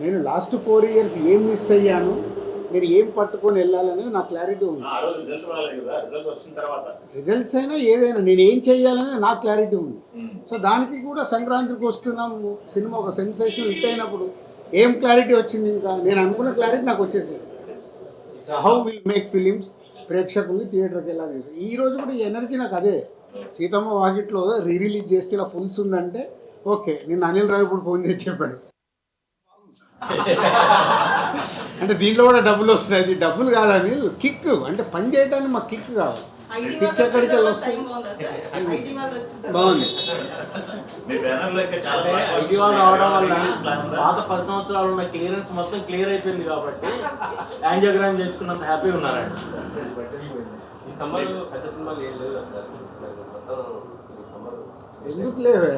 నేను last four years ఏం miss అయ్యాను? నేను ఏం పట్టుకొని వెళ్ళాలనేది నాకు క్లారిటీ ఉంది. రిజల్ట్స్ అయినా ఏదైనా నేను ఏం చేయాలనేది నాకు క్లారిటీ ఉంది. సో దానికి కూడా సంక్రాంతికి వస్తున్నాము సినిమా ఒక సెన్సేషనల్ హిట్ అయినప్పుడు. ఏం క్లారిటీ వచ్చింది ఇంకా? నేను అనుకున్న క్లారిటీ నాకు వచ్చేసింది. హౌ విల్ మేక్ ఫిలిమ్స్ ప్రేక్షకుల్ని థియేటర్కి ఎలా తీసు ఈ రోజు కూడా ఈ ఎనర్జీ నాకు అదే. సీతమ్మ వాకిట్లో రీ రిలీజ్ చేస్తే ఇలా ఫుల్స్ ఉందంటే ఓకే నేను అనిల్ రావు ఇప్పుడు ఫోన్ చేసి చెప్పాడు. అంటే దీంట్లో కూడా డబ్బులు వస్తాయి అది డబ్బులు కాదని కిక్. అంటే పని చేయడానికి మాకు కిక్ కావాలి. కిక్ ఎక్కడికి వెళ్ళి వస్తుంది బాగుంది. మీ బ్యానర్లో ఇంకా చాలా అంటే బాగా ఐటీ వాళ్ళు రావడం వల్ల? పాత పది సంవత్సరాలు ఉన్న క్లియరెన్స్ మొత్తం క్లియర్ అయిపోయింది కాబట్టి యాంజియోగ్రామ్ చేసుకున్నంత హ్యాపీ ఉన్నారండి. ఈ సమ్మర్ పెద్ద సినిమాలు ఏం సార్. ఎందుకు లేవే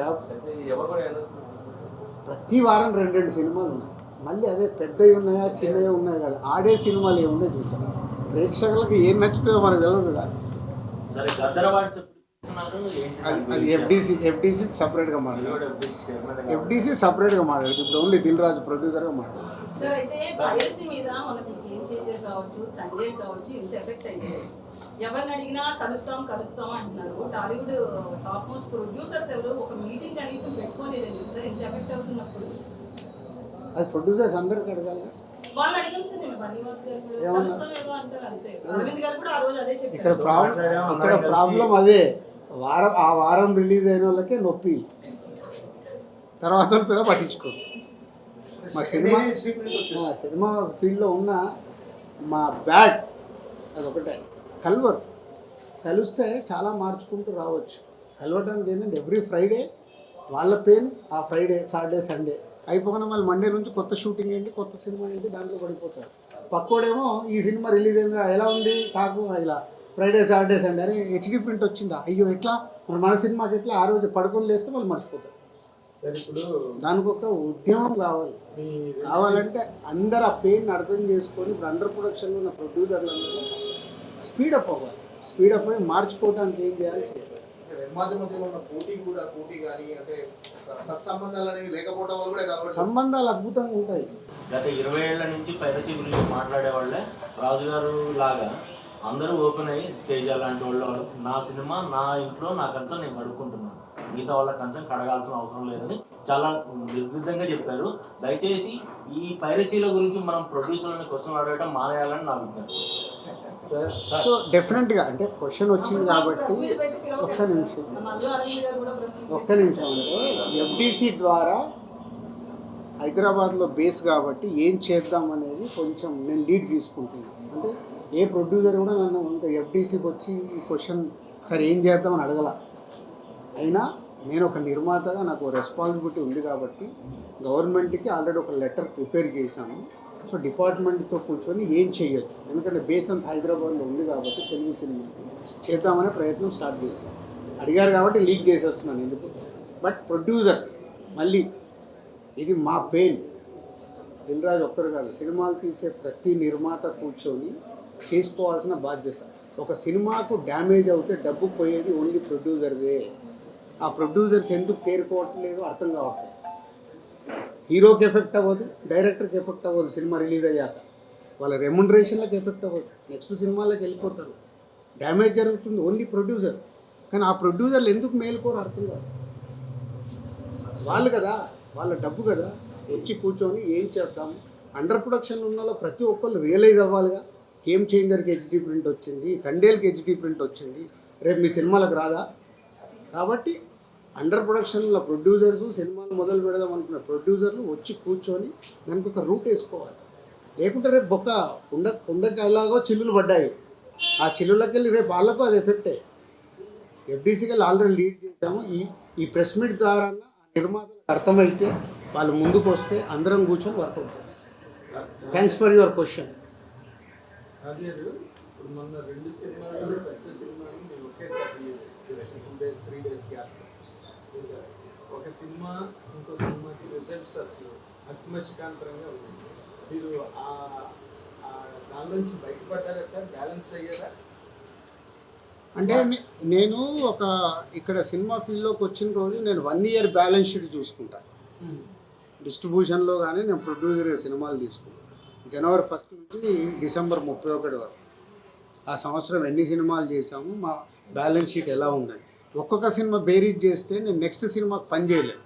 ప్రతి వారం రెండు రెండు సినిమాలు ఉన్నాయి. మళ్ళీ అదే పెద్దవి ఉన్నాయా చిన్నవి ఉన్నాయి కదా. ఆడే సినిమాలు ఏమున్నాయి చూసాం. ప్రేక్షకులకు ఏం నచ్చుతుందో మనకు తెలియదు కదా. అది అది ఎఫ్డీసీ ఎఫ్డీసీ సపరేట్గా మాట్లాడు. ఎఫ్డీసీ సపరేట్గా మాట్లాడు. ఇప్పుడు ఓన్లీ దిల్ రాజు ప్రొడ్యూసర్గా మాట్లాడు. సార్ అయితే పైరసీ మీద మనకి గేమ్ చేంజర్ కావచ్చు తండ్రి కావచ్చు ఇంత ఎఫెక్ట్ అయ్యింది ఎవరిని అడిగినా కలుస్తాం కలుస్తాం అంటున్నారు. టాలీవుడ్ టాప్ మోస్ట్ ప్రొడ్యూసర్స్ ఎవరు ఒక మీటింగ్ కనీసం పెట్టుకోలేదండి సార్ ఇంత ఎఫెక్ట్ అవుతున్నప్పుడు అది ప్రొడ్యూసర్స్ అందరికి అడగాలి వాళ్ళు అడిగాం సార్ నేను బన్నీవాస్ గారు కూడా. ఏమన్నా? కలుస్తాం ఏదో అంటారు అంతే. అరవింద్ గారు కూడా ఆ రోజు అదే ఇక్కడ ప్రాబ్లం ఇక్కడ ప్రాబ్లం అదే. వారం ఆ వారం రిలీజ్ అయిన వాళ్ళకే నొప్పి. తర్వాత పట్టించుకో. మా సినిమా మా సినిమా ఫీల్డ్లో ఉన్న మా బ్యాడ్ అదొకటే. కల్వర్. కలిస్తే చాలా మార్చుకుంటూ రావచ్చు. కలవడానికి ఏంటంటే ఎవ్రీ ఫ్రైడే వాళ్ళ పెయిన్ ఆ ఫ్రైడే సాటర్డే సండే. అయిపోగానే మళ్ళీ మండే నుంచి కొత్త షూటింగ్ ఏంటి కొత్త సినిమా ఏంటి దాంట్లో పడిపోతారు. పక్కోడేమో ఈ సినిమా రిలీజ్ అయిందా ఎలా ఉంది టాకు ఇలా ఫ్రైడే సాటర్డే సండే అరే హెచ్డి ప్రింట్ వచ్చిందా? అయ్యో ఎట్లా? మరి మన సినిమాకి ఎట్లా? ఆ రోజు పడుకొని లేస్తే వాళ్ళు మర్చిపోతారు. సార్ ఇప్పుడు దానికి ఒక ఉద్యమం కావాలి. కావాలంటే అందరు ఆ పెయిన్ అర్థం చేసుకొని ఇప్పుడు అండర్ ప్రొడక్షన్లో ఉన్న ప్రొడ్యూసర్లు అందరూ స్పీడప్ అవ్వాలి. స్పీడప్ అయ్యి మార్చుకోవడానికి ఏం చేయాలి. ఉన్న పోటీ కూడా పోటీ కానీ అంటే సత్సంబంధాలు అనేవి లేకపోవడం వల్ల కూడా సంబంధాలు అద్భుతంగా ఉంటాయి. గత ఇరవై ఏళ్ళ నుంచి పైరసీ గురించి మాట్లాడే వాళ్ళే రాజుగారు లాగా అందరూ ఓపెన్ అయ్యి తేజ లాంటి వాళ్ళు. నా సినిమా నా ఇంట్లో నా కంచం నేను కడుక్కుంటున్నాను. మిగతా వాళ్ళ కంచం కడగాల్సిన అవసరం లేదని చాలా నిర్దిద్ధంగా చెప్పారు. దయచేసి ఈ పైరసీల గురించి మనం ప్రొడ్యూసర్లని క్వశ్చన్ అడగడం మానేయాలని నా విజ్ఞప్తి. సో డెఫినెట్గా అంటే క్వశ్చన్ వచ్చింది కాబట్టి ఒక్క నిమిషం. ఒక్క నిమిషం అంటే ఎఫ్డిసి ద్వారా హైదరాబాద్లో బేస్ కాబట్టి ఏం చేద్దాం అనేది కొంచెం నేను లీడ్ తీసుకుంటున్నాను అంటే ఏ ప్రొడ్యూసర్ కూడా నన్ను ఇంకా ఎఫ్డీసీకి వచ్చి ఈ క్వశ్చన్ సరే ఏం చేద్దామని అడగల. అయినా నేను ఒక నిర్మాతగా నాకు రెస్పాన్సిబిలిటీ ఉంది కాబట్టి గవర్నమెంట్కి ఆల్రెడీ ఒక లెటర్ ప్రిపేర్ చేశాను. సో డిపార్ట్మెంట్తో కూర్చొని ఏం చేయొచ్చు? ఎందుకంటే బేస్ అంత హైదరాబాద్లో ఉంది కాబట్టి తెలుగు సినిమా. చేద్దామనే ప్రయత్నం స్టార్ట్ చేశాను. అడిగారు కాబట్టి లీక్ చేసేస్తున్నాను ఎందుకు? బట్ ప్రొడ్యూసర్ మళ్ళీ ఇది మా పెయిన్ దిల్రాజు ఒక్కరు కాదు సినిమాలు తీసే ప్రతి నిర్మాత కూర్చొని చేసుకోవాల్సిన బాధ్యత. ఒక సినిమాకు డ్యామేజ్ అవుతే డబ్బు పోయేది ఓన్లీ ప్రొడ్యూసర్దే ఆ ప్రొడ్యూసర్స్ ఎందుకు తేరుకోవట్లేదు అర్థం కావట్లేదు. హీరోకి ఎఫెక్ట్ అవ్వదు డైరెక్టర్కి ఎఫెక్ట్ అవ్వదు సినిమా రిలీజ్ అయ్యాక. వాళ్ళ రెమ్యునరేషన్లకు ఎఫెక్ట్ అవ్వదు. నెక్స్ట్ సినిమాలకు వెళ్ళిపోతారు. డ్యామేజ్ జరుగుతుంది ఓన్లీ ప్రొడ్యూసర్. కానీ ఆ ప్రొడ్యూసర్లు ఎందుకు మేలుకోరు అర్థం కాదు. వాళ్ళు కదా వాళ్ళ డబ్బు కదా వచ్చి కూర్చొని ఏం చేద్దాం? అండర్ ప్రొడక్షన్ ఉన్న వాళ్ళు ప్రతి ఒక్కళ్ళు రియలైజ్ అవ్వాలిగా. గేమ్ చేంజర్కి హెచ్డి ప్రింట్ వచ్చింది కండేల్కి హెచ్డీ ప్రింట్ వచ్చింది. రేపు మీ సినిమాలకు రాదా? కాబట్టి అండర్ ప్రొడక్షన్లో ప్రొడ్యూసర్స్ సినిమాలు మొదలు పెడదాం అనుకున్న ప్రొడ్యూసర్లు వచ్చి కూర్చొని దానికి ఒక రూట్ వేసుకోవాలి. లేకుంటే రేపు బొక్క ఉండ ఉండకి ఎలాగో చిల్లులు పడ్డాయి. ఆ చిల్లులకి వెళ్ళి రేపు వాళ్ళకు అది ఎఫెక్టే ఎఫ్డీసీకి వెళ్ళి ఆల్రెడీ లీడ్ చేసాము ఈ ఈ ప్రెస్ మీట్ ద్వారా నిర్మాతలకు అర్థమైతే వాళ్ళు ముందుకు వస్తే అందరం కూర్చొని వర్కౌట్ చేస్తాం. థ్యాంక్స్ ఫర్ యువర్ క్వశ్చన్ ఇప్పుడు మొన్న రెండు సినిమాలు పెద్ద సినిమాలు మీరు ఒకేసారి two days three days gap చేశారు ఒక సినిమా ఇంకో సినిమాకి రిజల్ట్స్ అసలు అస్తమస్కాంతరంగా ఉంది. మీరు ఆ దాని నుంచి బయటపడ్డారా సార్? బ్యాలెన్స్ అయ్యారా? అంటే నేను ఒక ఇక్కడ సినిమా ఫీల్డ్లోకి వచ్చిన రోజు నేను వన్ ఇయర్ బ్యాలెన్స్ షీట్ చూసుకుంటాను డిస్ట్రిబ్యూషన్లో కానీ నేను ప్రొడ్యూసర్గా సినిమాలు తీసుకున్నాను జనవరి ఫస్ట్ నుంచి డిసెంబర్ ముప్పై ఒకటి వరకు. ఆ సంవత్సరం ఎన్ని సినిమాలు చేశాము మా బ్యాలెన్స్ షీట్ ఎలా ఉందని. ఒక్కొక్క సినిమా బేరీజ్ చేస్తే నేను నెక్స్ట్ సినిమాకి పని చేయలేదు